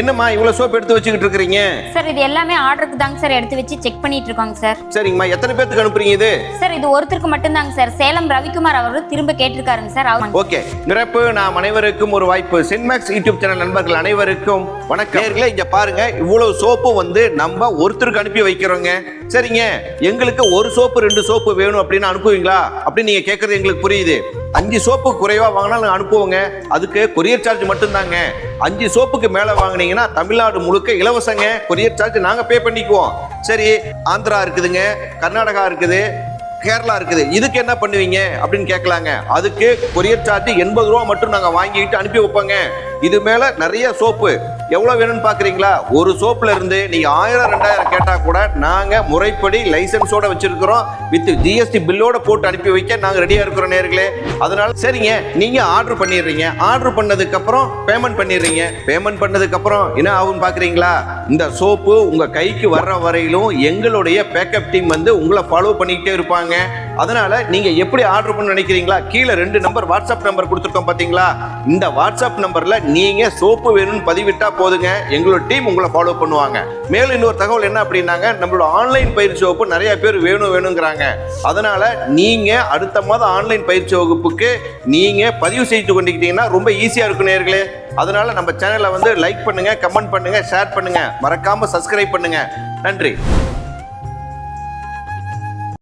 என்னம்மா இவ்வளவு சோப்பு எடுத்து வச்சுக்கிட்டு இருக்கிறீங்க? சார் இது எல்லாமே ஆர்டருக்கு தாங்க சார் எடுத்து வச்சு செக் பண்ணிட்டு இருக்கோங்க சார். சரிங்கம்மா எத்தனை பேத்துக்கு அனுப்புறீங்க இது? சார் இது ஒருத்தருக்கு மட்டும்தாங்க சார். சேலம் ரவிக்குமார் அவர்கள் திரும்ப கேட்டிருக்காருங்க சார். அவர் ஓகே நிரப்பு. நாம் அனைவருக்கும் ஒரு வாய்ப்பு. சின்மேக்ஸ் யூடியூப் சேனல் நண்பர்கள் அனைவருக்கும் வணக்கம். நேர்களே இங்க பாருங்க இவ்வளவு சோப்பு வந்து நம்ம ஒருத்தருக்கு அனுப்பி வைக்கிறோங்க. சரிங்க எங்களுக்கு ஒரு சோப்பு ரெண்டு சோப்பு வேணும் அப்படின்னு அனுப்புவீங்களா? அப்படின்னு நீங்க கேட்கறது எங்களுக்கு புரியுது. அஞ்சு சோப்பு குறைவா வாங்கினாலும் அனுப்புவோங்க. அதுக்கு கொரியர் சார்ஜ் மட்டும்தாங்க. அஞ்சு சோப்புக்கு மேல வாங்குனீங்கன்னா தமிழ்நாடு முழுக்க இலவசங்க. கொரியர் சார்ஜ் நாங்க பே பண்ணிக்குவோம். சரி ஆந்திரா இருக்குதுங்க கர்நாடகா இருக்குது கேரளா இருக்குது. இதுக்கு என்ன பண்ணுவீங்க அப்படின்னு கேட்கலாங்க. அதுக்கு கொரியர் சார்ஜ் எண்பது ரூபா மட்டும் நாங்கள் வாங்கிட்டு அனுப்பி வைப்போங்க. இது மேல நிறைய சோப்பு. எவ்வளவு வேணும்னு பாக்குறீங்களா? ஒரு சோப்புல இருந்து நீங்க ஆயிரம் ரெண்டாயிரம் கேட்டா கூட நாங்க முறைப்படி லைசன்ஸோட வச்சிருக்கிறோம். வித் ஜிஎஸ்டி பில்லோட போட்டு அனுப்பி வைக்க நாங்க ரெடியா இருக்கிறோம் நேர்களே. அதனால சரிங்க நீங்க ஆர்டர் பண்ணிடுறீங்க. ஆர்டர் பண்ணதுக்கு அப்புறம் பேமெண்ட் பண்ணிடுறீங்க. பேமெண்ட் பண்ணதுக்கு அப்புறம் என்ன ஆகும்னு பாக்குறீங்களா? இந்த சோப்பு உங்கள் கைக்கு வர்ற வரையிலும் எங்களுடைய பேக்கப் டீம் வந்து உங்களை ஃபாலோ பண்ணிக்கிட்டே இருப்பாங்க. அதனால் நீங்கள் எப்படி ஆர்டர் பண்ண நினைக்கிறீங்களா? கீழே ரெண்டு நம்பர் வாட்ஸ்அப் நம்பர் கொடுத்துருக்கோம் பார்த்தீங்களா இந்த வாட்ஸ்அப் நம்பரில் நீங்கள் சோப்பு வேணும்னு பதிவிட்டால் போதுங்க. எங்களோட டீம் உங்களை ஃபாலோ பண்ணுவாங்க. மேலும் இன்னொரு தகவல் என்ன அப்படின்னாங்க நம்மளோட ஆன்லைன் பயிற்சி வகுப்பு நிறைய பேர் வேணும் வேணுங்கிறாங்க. அதனால் நீங்கள் அடுத்த மாதம் ஆன்லைன் பயிற்சி வகுப்புக்கு நீங்கள் பதிவு செய்து கொண்டுக்கிட்டீங்கன்னா ரொம்ப ஈஸியாக இருக்கும் நேர்களே அதனால் நம்ம சேனலை வந்து லைக் பண்ணுங்கள் கமெண்ட் பண்ணுங்கள் ஷேர் பண்ணுங்கள் மறக்காம சப்ஸ்கிரைப் பண்ணுங்க. நன்றி.